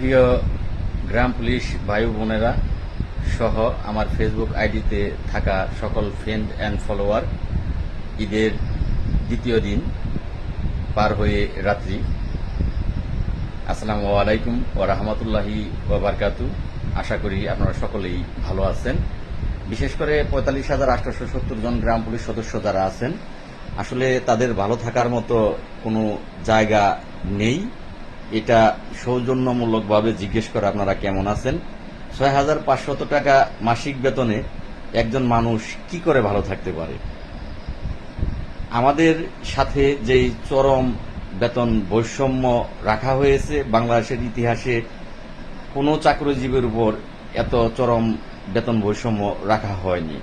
প্রিয় গ্রাম পুলিশ ভাই বোনেরা সহ আমার ফেসবুক আইডিতে থাকা সকল ফ্রেন্ড অ্যান্ড ফলোয়ার ঈদের দ্বিতীয় দিন পার হয়ে রাত্রি। আসসালামু আলাইকুম ও রহমতুল্লাহি ওবরকাতু আশা করি আপনারা সকলেই ভালো আছেন। বিশেষ করে পঁয়তাল্লিশ হাজার আটশোশো সত্তর জন গ্রাম পুলিশ সদস্য যারা আছেন, আসলে তাদের ভালো থাকার মতো কোনো জায়গা নেই। এটা সৌজন্যমূলকভাবে জিজ্ঞেস করে আপনারা কেমন আছেন? ছয় হাজার পাঁচশত টাকা মাসিক বেতনে একজন মানুষ কি করে ভালো থাকতে পারে? আমাদের সাথে যেই চরম বেতন বৈষম্য রাখা হয়েছে, বাংলাদেশের ইতিহাসে কোনো চাকরিজীবীর উপর এত চরম বেতন বৈষম্য রাখা হয়নি।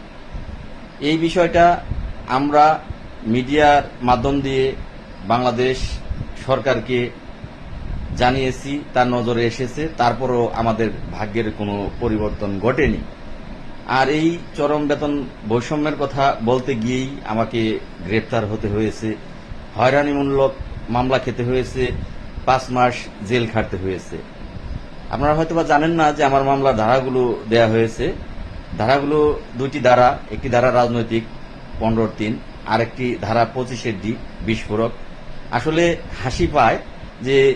এই বিষয়টা আমরা মিডিয়ার মাধ্যম দিয়ে বাংলাদেশ সরকারকে জানিয়েছি, তার নজরে এসেছে, তারপরও আমাদের ভাগ্যের কোনো পরিবর্তন ঘটেনি। আর এই চরম বেতন বৈষম্যের কথা বলতে গিয়েই আমাকে গ্রেপ্তার হতে হয়েছে। হয়রানিমূলক মামলা খেতে হয়েছে, পাঁচ মাস জেল খাটতে হয়েছে। আপনারা হয়তোবা জানেন না যে আমার মামলার ধারাগুলো দেয়া হয়েছে। ধারাগুলো দুটি ধারা, একটি ধারা রাজনৈতিক পনেরোর তিন আর একটি ধারা পঁচিশের ডি, বিস্ফোরক। আসলে হাসি পায় যে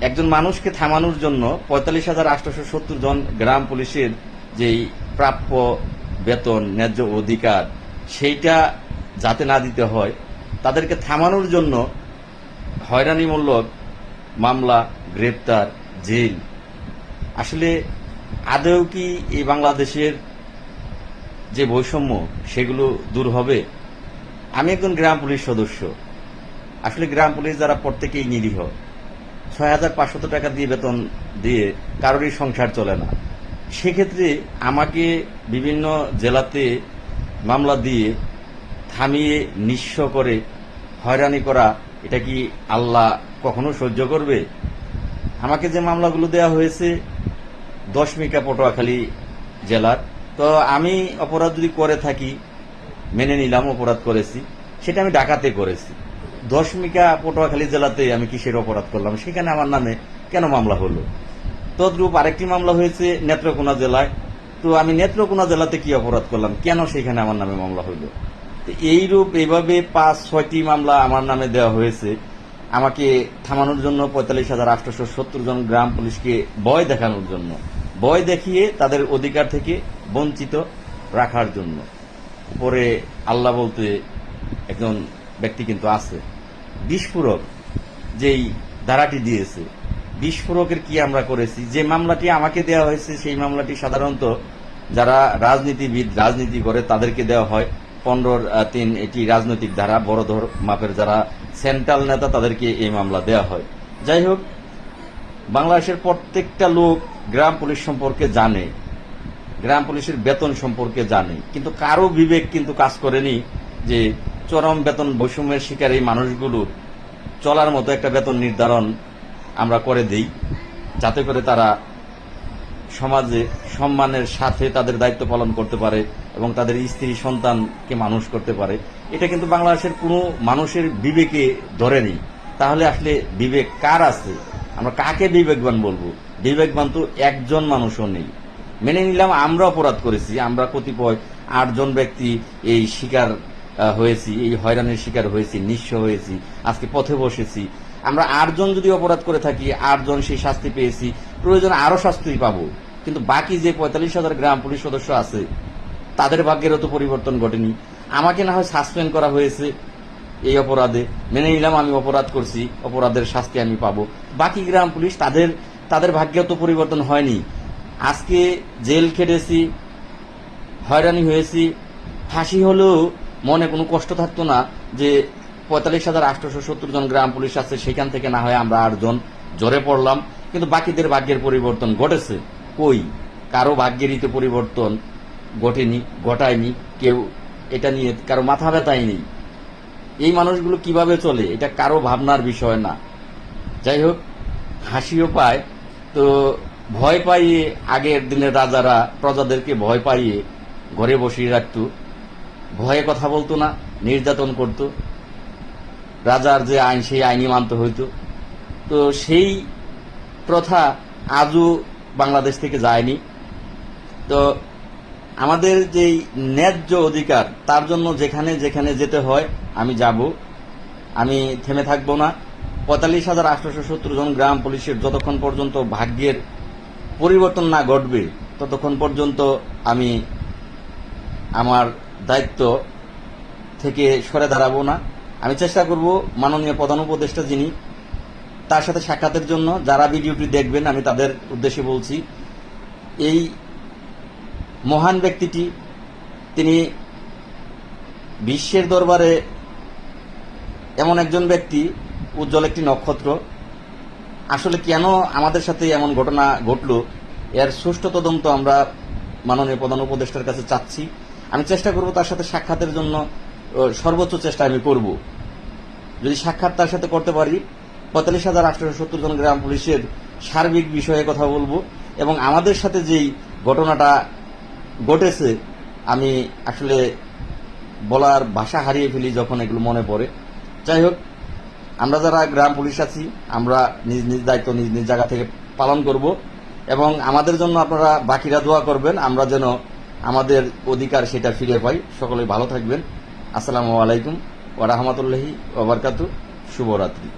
একজন মানুষকে থামানোর জন্য পঁয়তাল্লিশ হাজার আটশোশো সত্তর জন গ্রাম পুলিশের যেই প্রাপ্য বেতন, ন্যায্য অধিকার, সেইটা যাতে না দিতে হয়, তাদেরকে থামানোর জন্য হয়রানিমূলক মামলা, গ্রেপ্তার, জেল। আসলে আদৌ কি এই বাংলাদেশের যে বৈষম্য, সেগুলো দূর হবে? আমি একজন গ্রাম পুলিশ সদস্য। আসলে গ্রাম পুলিশ যারা প্রত্যেকেই নিরীহ ছয় হাজার পাঁচশত টাকা দিয়ে বেতন দিয়ে কারোরই সংসার চলে না। সেক্ষেত্রে আমাকে বিভিন্ন জেলাতে মামলা দিয়ে থামিয়ে নিঃস্ব করে হয়রানি করা, এটা কি আল্লাহ কখনো সহ্য করবে? আমাকে যে মামলাগুলো দেওয়া হয়েছে দশমিকা পটুয়াখালী জেলার। তো আমি অপরাধ যদি করে থাকি, মেনে নিলাম, অপরাধ করেছি, সেটা আমি ডাকাতে করেছি। দশমিকা পটুয়াখালী জেলাতে আমি কিসের অপরাধ করলাম? সেখানে আমার নামে কেন মামলা হলো? তদ্রূপ আরেকটি মামলা হয়েছে নেত্রকোনা জেলায়। তো আমি নেত্রকোনা জেলাতে কি অপরাধ করলাম? কেন সেখানে আমার নামে মামলা হইল তো এইরূপ এইভাবে পাঁচ, ছয়টি মামলা আমার নামে দেওয়া হয়েছে। আমাকে থামানোর জন্য পঁয়তাল্লিশ হাজার আটশোশো সত্তর জন গ্রাম পুলিশকে ভয় দেখানোর জন্য, ভয় দেখিয়ে তাদের অধিকার থেকে বঞ্চিত রাখার জন্য। পরে আল্লাহ বলতে একজন ব্যক্তি কিন্তু আছে। বিস্ফোরক যেই ধারাটি দিয়েছে, বিস্ফোরকের কি আমরা করেছি? যে মামলাটি আমাকে দেওয়া হয়েছে, সেই মামলাটি সাধারণত যারা রাজনীতিবিদ, রাজনীতি করে তাদেরকে দেওয়া হয়। পনেরোর তিন, এটি রাজনৈতিক ধারা, বড় ধর মাপের যারা সেন্ট্রাল নেতা, তাদেরকে এই মামলা দেওয়া হয়। যাই হোক, বাংলাদেশের প্রত্যেকটা লোক গ্রাম পুলিশ সম্পর্কে জানে, গ্রাম পুলিশের বেতন সম্পর্কে জানে, কিন্তু কারও বিবেক কিন্তু কাজ করেনি যে চরম বেতন বৈষম্যের শিকার এই মানুষগুলোর চলার মতো একটা বেতন নির্ধারণ আমরা করে দেই, যাতে করে তারা সমাজে সম্মানের সাথে তাদের দায়িত্ব পালন করতে পারে এবং তাদের স্ত্রী সন্তানকে মানুষ করতে পারে। এটা কিন্তু বাংলাদেশের কোনো মানুষের বিবেকে ধরেনি তাহলে আসলে বিবেক কার আছে? আমরা কাকে বিবেকবান বলব? বিবেকবান তো একজন মানুষও নেই। মেনে নিলাম আমরা অপরাধ করেছি, আমরা কতিপয় আটজন ব্যক্তি এই শিকার হয়েছি, এই হয়রানির শিকার হয়েছি, নিঃস্ব হয়েছি, আজকে পথে বসেছি। আমরা আটজন যদি অপরাধ করে থাকি, আটজন সেই শাস্তি পেয়েছি। প্রয়োজন আরও শাস্তি পাবো। কিন্তু বাকি যে পঁয়তাল্লিশ হাজার গ্রাম পুলিশ সদস্য আছে, তাদের ভাগ্যেরও তো পরিবর্তন ঘটেনি। আমাকে না হয় সাসপেন্ড করা হয়েছে এই অপরাধে। মেনে নিলাম, আমি অপরাধ করছি, অপরাধের শাস্তি আমি পাবো। বাকি গ্রাম পুলিশ তাদের তাদের ভাগ্যেও তো পরিবর্তন হয়নি। আজকে জেল খেটেছি, হয়রানি হয়েছি। ফাঁসি হলেও মনে কোনো কষ্ট থাকতো না যে পঁয়তাল্লিশ হাজার আটশোশো সত্তর জন গ্রাম পুলিশ আছে, সেখান থেকে না হয় আমরা আটজন জোরে পড়লাম। কিন্তু বাকিদের ভাগ্যের পরিবর্তন ঘটেছে। কই? কারও ভাগ্যেরই তো পরিবর্তন ঘটেনি, ঘটায়নি, কেউ এটা নিয়ে কারও মাথা ব্যথাই নেই। এই মানুষগুলো কীভাবে চলে? এটা কারও ভাবনার বিষয় না। যাই হোক, হাসিও পায়। তো ভয় পাইয়ে আগের দিনের রাজারা প্রজাদেরকে ভয় পাইয়ে ঘরে বসিয়ে রাখত। ভয়ে কথা বলতো না, নির্যাতন করত। রাজার যে আইন, সেই আইনই মানতে হইতো। তো সেই প্রথা আজও বাংলাদেশ থেকে যায়নি। তো আমাদের যেই ন্যায্য অধিকার, তার জন্য যেখানে যেখানে যেতে হয়, আমি যাব। আমি থেমে থাকব না। পঁয়তাল্লিশ হাজার আটশোশো সত্তর জন গ্রাম পুলিশের যতক্ষণ পর্যন্ত ভাগ্যের পরিবর্তন না ঘটবে, ততক্ষণ পর্যন্ত আমি আমার দায়িত্ব থেকে সরে দাঁড়াবো না। আমি চেষ্টা করব মাননীয় প্রধান উপদেষ্টা যিনি, তার সাথে সাক্ষাতের জন্য যারা ভিডিওটি দেখবেন, আমি তাদের উদ্দেশ্যে বলছি, এই মহান ব্যক্তিটি, তিনি বিশ্বের দরবারে এমন একজন ব্যক্তি, উজ্জ্বল একটি নক্ষত্র। আসলে কেন আমাদের সাথে এমন ঘটনা ঘটলো, এর সুষ্ঠু তদন্ত আমরা মাননীয় প্রধান উপদেষ্টার কাছে চাচ্ছি। আমি চেষ্টা করব তার সাথে সাক্ষাতের জন্য সর্বোচ্চ চেষ্টা আমি করব। যদি সাক্ষাৎ তার সাথে করতে পারি, পঁয়তাল্লিশ হাজার আটশো সত্তর জন গ্রাম পুলিশের সার্বিক বিষয়ে কথা বলব, এবং আমাদের সাথে যেই ঘটনাটা ঘটেছে, আমি আসলে বলার ভাষা হারিয়ে ফেলি যখন এগুলো মনে পড়ে। যাই হোক, আমরা যারা গ্রাম পুলিশ আছি, আমরা নিজ নিজ দায়িত্ব নিজ নিজ জায়গা থেকে পালন করব, এবং আমাদের জন্য আপনারা বাকিরা দোয়া করবেন, আমরা যেন আমাদের অধিকার সেটা ফিরে পাই। সকলে ভালো থাকবেন। আসসালামু আলাইকুম ওয়া রাহমাতুল্লাহি শুভরাত্রি।